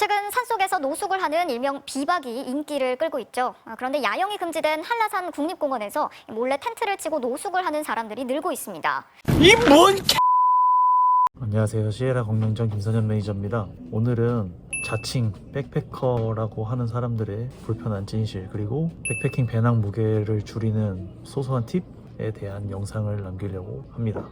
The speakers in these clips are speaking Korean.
최근 산속에서 노숙을 하는 일명 비박이 인기를 끌고 있죠. 아, 그런데 야영이 금지된 한라산 국립공원에서 몰래 텐트를 치고 노숙을 하는 사람들이 늘고 있습니다. 안녕하세요. 시에라 공명장 김선현 매니저입니다. 오늘은 자칭 백패커라고 하는 사람들의 불편한 진실 그리고 백패킹 배낭 무게를 줄이는 소소한 팁에 대한 영상을 남기려고 합니다.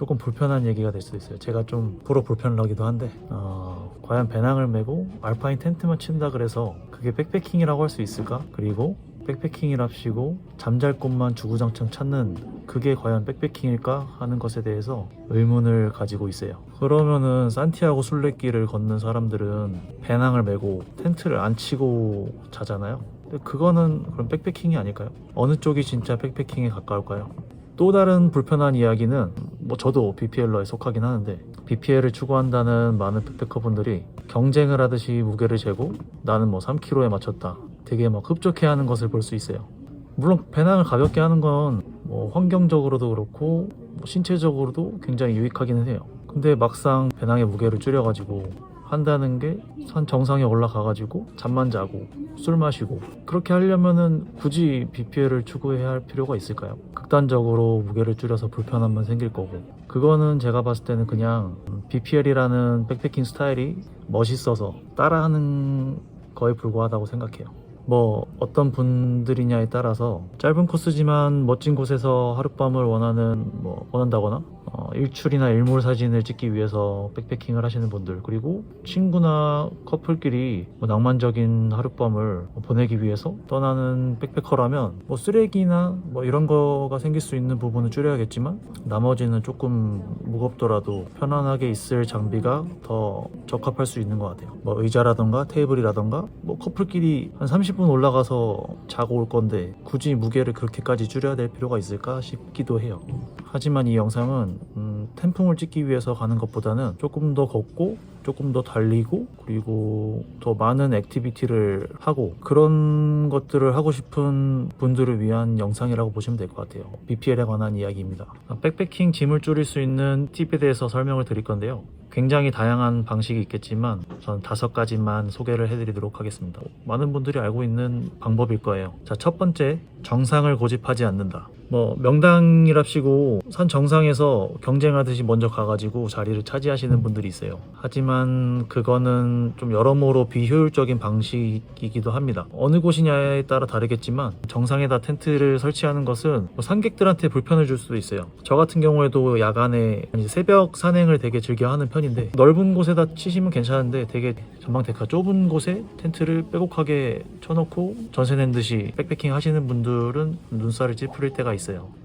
조금 불편한 얘기가 될 수도 있어요. 제가 좀 프로 불편하기도 한데 어, 과연 배낭을 메고 알파인 텐트만 친다 그래서 그게 백패킹이라고 할 수 있을까? 그리고 백패킹이랍시고 잠잘 곳만 주구장창 찾는 그게 과연 백패킹일까 하는 것에 대해서 의문을 가지고 있어요. 그러면은 산티아고 순례길을 걷는 사람들은 배낭을 메고 텐트를 안 치고 자잖아요. 근데 그거는 그럼 백패킹이 아닐까요? 어느 쪽이 진짜 백패킹에 가까울까요? 또 다른 불편한 이야기는 뭐 저도 BPL러에 속하긴 하는데 BPL을 추구한다는 많은 백패커분들이 경쟁을 하듯이 무게를 재고 나는 뭐 3kg에 맞췄다. 되게 막 흡족해하는 것을 볼 수 있어요. 물론 배낭을 가볍게 하는 건 뭐 환경적으로도 그렇고 뭐 신체적으로도 굉장히 유익하기는 해요. 근데 막상 배낭의 무게를 줄여가지고 한다는 게 산 정상에 올라가가지고 잠만 자고 술 마시고 그렇게 하려면은 굳이 BPL을 추구해야 할 필요가 있을까요? 극단적으로 무게를 줄여서 불편함만 생길 거고 그거는 제가 봤을 때는 그냥 BPL이라는 백패킹 스타일이 멋있어서 따라하는 거에 불과하다고 생각해요. 뭐 어떤 분들이냐에 따라서 짧은 코스지만 멋진 곳에서 하룻밤을 원하는 뭐 원한다거나 어, 일출이나 일몰 사진을 찍기 위해서 백패킹을 하시는 분들 그리고 친구나 커플끼리 뭐 낭만적인 하룻밤을 보내기 위해서 떠나는 백패커라면 뭐 쓰레기나 뭐 이런 거가 생길 수 있는 부분은 줄여야겠지만 나머지는 조금 무겁더라도 편안하게 있을 장비가 더 적합할 수 있는 것 같아요. 뭐 의자라던가 테이블이라던가 뭐 커플끼리 한 30분 올라가서 자고 올 건데 굳이 무게를 그렇게까지 줄여야 될 필요가 있을까 싶기도 해요. 하지만 이 영상은 음, 태풍을 찍기 위해서 가는 것보다는 조금 더 걷고 조금 더 달리고 그리고 더 많은 액티비티를 하고 그런 것들을 하고 싶은 분들을 위한 영상이라고 보시면 될 것 같아요. BPL에 관한 이야기입니다. 백패킹 짐을 줄일 수 있는 팁에 대해서 설명을 드릴 건데요. 굉장히 다양한 방식이 있겠지만 전 다섯 가지만 소개를 해드리도록 하겠습니다. 많은 분들이 알고 있는 방법일 거예요. 자, 첫 번째, 정상을 고집하지 않는다. 뭐 명당이랍시고 산 정상에서 경쟁하듯이 먼저 가가지고 자리를 차지하시는 분들이 있어요. 하지만 그거는 좀 여러모로 비효율적인 방식이기도 합니다. 어느 곳이냐에 따라 다르겠지만 정상에다 텐트를 설치하는 것은 뭐 산객들한테 불편을 줄 수도 있어요. 저 같은 경우에도 야간에 새벽 산행을 되게 즐겨하는 편인데 넓은 곳에다 치시면 괜찮은데 되게 전망 데카 좁은 곳에 텐트를 빼곡하게 쳐놓고 전세 낸 듯이 백패킹 하시는 분들은 눈살을 찌푸릴 때가 있어요.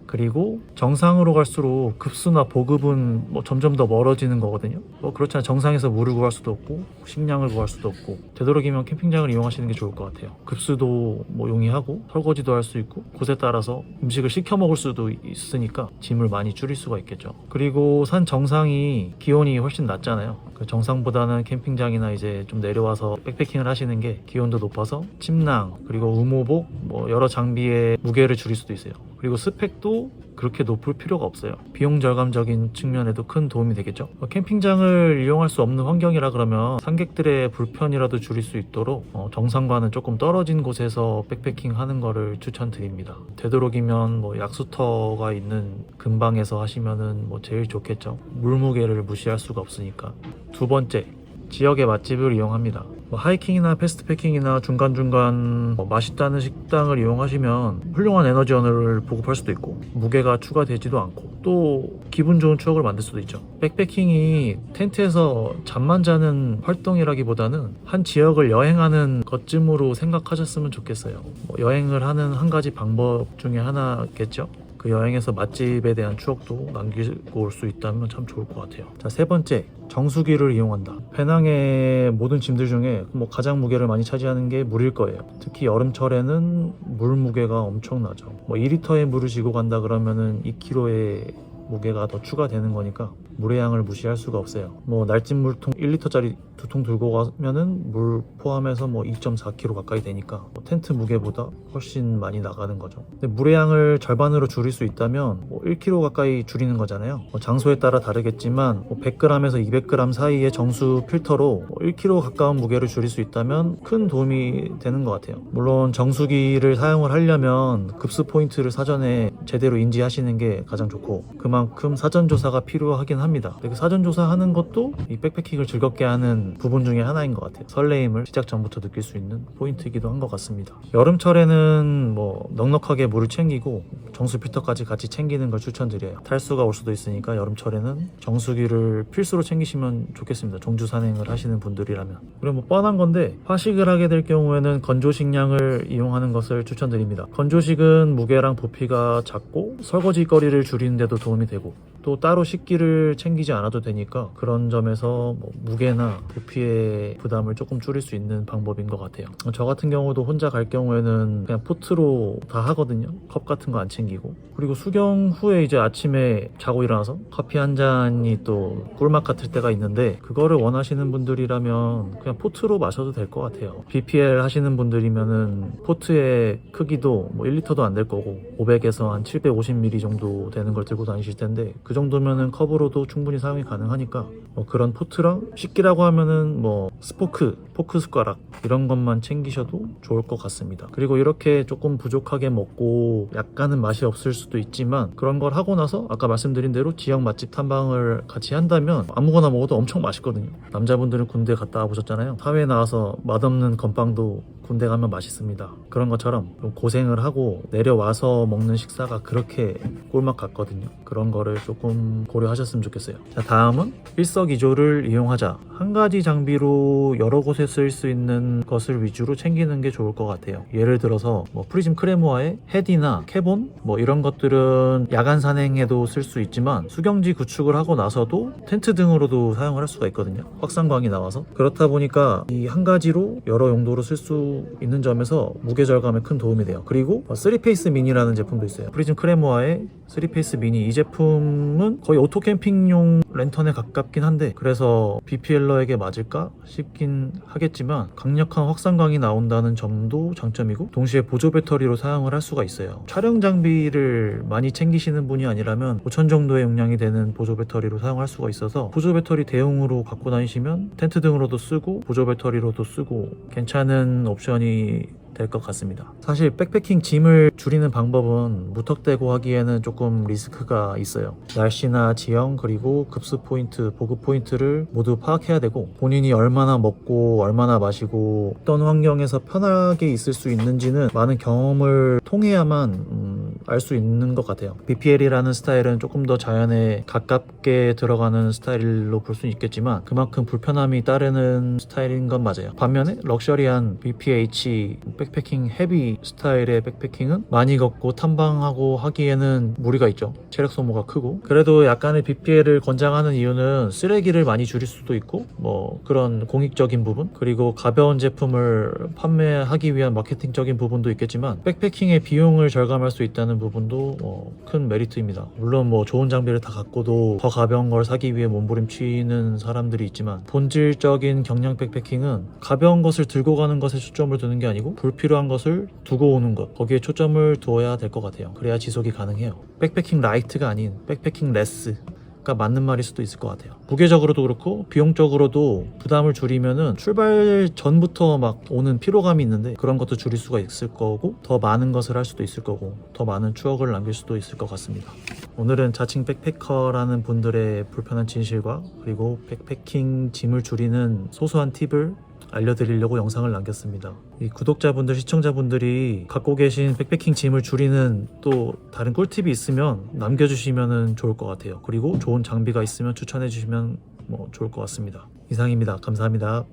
그리고 정상으로 갈수록 급수나 보급은 뭐 점점 더 멀어지는 거거든요. 뭐 그렇잖아요. 정상에서 물을 구할 수도 없고 식량을 구할 수도 없고 되도록이면 캠핑장을 이용하시는 게 좋을 것 같아요. 급수도 뭐 용이하고 설거지도 할 수 있고 곳에 따라서 음식을 시켜 먹을 수도 있으니까 짐을 많이 줄일 수가 있겠죠. 그리고 산 정상이 기온이 훨씬 낮잖아요. 그 정상보다는 캠핑장이나 이제 좀 내려와서 백패킹을 하시는 게 기온도 높아서 침낭 그리고 우모복 뭐 여러 장비의 무게를 줄일 수도 있어요. 그리고 스펙도 그렇게 높을 필요가 없어요. 비용 절감적인 측면에도 큰 도움이 되겠죠. 어, 캠핑장을 이용할 수 없는 환경이라 그러면 상객들의 불편이라도 줄일 수 있도록 어, 정상과는 조금 떨어진 곳에서 백패킹 하는 거를 추천드립니다. 되도록이면 뭐 약수터가 있는 근방에서 하시면은 뭐 제일 좋겠죠. 물무게를 무시할 수가 없으니까. 두 번째, 지역의 맛집을 이용합니다. 뭐 하이킹이나 패스트패킹이나 중간중간 뭐 맛있다는 식당을 이용하시면 훌륭한 에너지원을 보급할 수도 있고 무게가 추가되지도 않고 또 기분 좋은 추억을 만들 수도 있죠. 백패킹이 텐트에서 잠만 자는 활동이라기보다는 한 지역을 여행하는 것쯤으로 생각하셨으면 좋겠어요. 뭐 여행을 하는 한 가지 방법 중에 하나겠죠. 그 여행에서 맛집에 대한 추억도 남기고 올 수 있다면 참 좋을 것 같아요. 자, 세 번째. 정수기를 이용한다. 배낭의 모든 짐들 중에 뭐 가장 무게를 많이 차지하는 게 물일 거예요. 특히 여름철에는 물 무게가 엄청나죠. 뭐 2리터의 물을 지고 간다 그러면은 2kg의 무게가 더 추가되는 거니까 물의 양을 무시할 수가 없어요. 뭐 날진 물통 1리터짜리 두 통 들고 가면은 물 포함해서 뭐 2.4kg 가까이 되니까 뭐 텐트 무게보다 훨씬 많이 나가는 거죠. 근데 물의 양을 절반으로 줄일 수 있다면 뭐 1kg 가까이 줄이는 거잖아요. 뭐 장소에 따라 다르겠지만 뭐 100g에서 200g 사이의 정수 필터로 뭐 1kg 가까운 무게를 줄일 수 있다면 큰 도움이 되는 것 같아요. 물론 정수기를 사용을 하려면 급수 포인트를 사전에 제대로 인지하시는 게 가장 좋고 그만큼 사전 조사가 필요하긴 합니다. 그 사전 조사하는 것도 이 백패킹을 즐겁게 하는 부분 중에 하나인 것 같아요. 설레임을 시작 전부터 느낄 수 있는 포인트이기도 한 것 같습니다. 여름철에는 뭐 넉넉하게 물을 챙기고 정수 필터까지 같이 챙기는 걸 추천드려요. 탈수가 올 수도 있으니까 여름철에는 정수기를 필수로 챙기시면 좋겠습니다. 종주 산행을 하시는 분들이라면. 그리고 뭐 뻔한 건데 화식을 하게 될 경우에는 건조식량을 이용하는 것을 추천드립니다. 건조식은 무게랑 부피가 작고 설거지 거리를 줄이는 데도 도움이 되고 또 따로 식기를 챙기지 않아도 되니까 그런 점에서 뭐 무게나 부피의 부담을 조금 줄일 수 있는 방법인 것 같아요. 저 같은 경우도 혼자 갈 경우에는 그냥 포트로 다 하거든요. 컵 같은 거 안 챙기고. 그리고 수경 후에 이제 아침에 자고 일어나서 커피 한 잔이 또 꿀맛 같을 때가 있는데 그거를 원하시는 분들이라면 그냥 포트로 마셔도 될 것 같아요. BPL 하시는 분들이면은 포트의 크기도 뭐 1리터도 안 될 거고 500에서 한 750ml 정도 되는 걸 들고 다니실 텐데 그 정도면은 컵으로도 충분히 사용이 가능하니까 뭐 그런 포트랑 식기라고 하면은 뭐 스포크, 포크 숟가락 이런 것만 챙기셔도 좋을 것 같습니다. 그리고 이렇게 조금 부족하게 먹고 약간은 맛이 없을 수도 있지만 그런 걸 하고 나서 아까 말씀드린 대로 지역 맛집 탐방을 같이 한다면 아무거나 먹어도 엄청 맛있거든요. 남자분들은 군대 갔다 와보셨잖아요. 사회에 나와서 맛없는 건빵도 군대 가면 맛있습니다. 그런 것처럼 좀 고생을 하고 내려와서 먹는 식사가 그렇게 꿀맛 같거든요. 그런 거를 조금 고려하셨으면 좋겠어요. 자, 다음은 일석이조를 이용하자. 한 가지 장비로 여러 곳에 쓸수 있는 것을 위주로 챙기는 게 좋을 것 같아요. 예를 들어서 뭐 프리즘 크레모아의 헤디나 캐본 뭐 이런 것들은 야간 산행에도 쓸 수 있지만 수경지 구축을 하고 나서도 텐트 등으로도 사용을 할 수가 있거든요. 확산광이 나와서 그렇다 보니까 이 한 가지로 여러 용도로 쓸수 있는 점에서 무게 절감에 큰 도움이 돼요. 그리고 3페이스 미니라는 제품도 있어요. 프리즘 크레모아의 3페이스 미니 이 제품은 거의 오토 캠핑용 랜턴에 가깝긴 한데 그래서 BPL러에게 맞을까 싶긴 하겠지만 강력한 확산광이 나온다는 점도 장점이고 동시에 보조 배터리로 사용을 할 수가 있어요. 촬영 장비를 많이 챙기시는 분이 아니라면 5천 정도의 용량이 되는 보조 배터리로 사용할 수가 있어서 보조 배터리 대용으로 갖고 다니시면 텐트 등으로도 쓰고 보조 배터리로도 쓰고 괜찮은 옵션 이 될 것 같습니다. 사실 백패킹 짐을 줄이는 방법은 무턱대고 하기에는 조금 리스크가 있어요. 날씨나 지형 그리고 급수 포인트, 보급 포인트를 모두 파악해야 되고 본인이 얼마나 먹고 얼마나 마시고 어떤 환경에서 편하게 있을 수 있는지는 많은 경험을 통해야만 음, 알 수 있는 것 같아요. BPL이라는 스타일은 조금 더 자연에 가깝게 들어가는 스타일로 볼 수는 있겠지만 그만큼 불편함이 따르는 스타일인 건 맞아요. 반면에 럭셔리한 BPH 백패킹 헤비 스타일의 백패킹은 많이 걷고 탐방하고 하기에는 무리가 있죠. 체력 소모가 크고 그래도 약간의 BPL을 권장하는 이유는 쓰레기를 많이 줄일 수도 있고 뭐 그런 공익적인 부분 그리고 가벼운 제품을 판매하기 위한 마케팅적인 부분도 있겠지만 백패킹의 비용을 절감할 수 있다는 부분도 어, 큰 메리트입니다. 물론 뭐 좋은 장비를 다 갖고도 더 가벼운 걸 사기 위해 몸부림치는 사람들이 있지만 본질적인 경량 백패킹은 가벼운 것을 들고 가는 것에 초점을 두는 게 아니고 불필요한 것을 두고 오는 것 거기에 초점을 두어야 될 것 같아요. 그래야 지속이 가능해요. 백패킹 라이트가 아닌 백패킹 레스 가 맞는 말일 수도 있을 것 같아요. 무게적으로도 그렇고 비용적으로도 부담을 줄이면은 출발 전부터 막 오는 피로감이 있는데 그런 것도 줄일 수가 있을 거고 더 많은 것을 할 수도 있을 거고 더 많은 추억을 남길 수도 있을 것 같습니다. 오늘은 자칭 백패커라는 분들의 불편한 진실과 그리고 백패킹 짐을 줄이는 소소한 팁을 알려드리려고 영상을 남겼습니다. 이 구독자분들, 시청자분들이 갖고 계신 백패킹 짐을 줄이는 또 다른 꿀팁이 있으면 남겨주시면 좋을 것 같아요. 그리고 좋은 장비가 있으면 추천해 주시면 뭐 좋을 것 같습니다. 이상입니다. 감사합니다.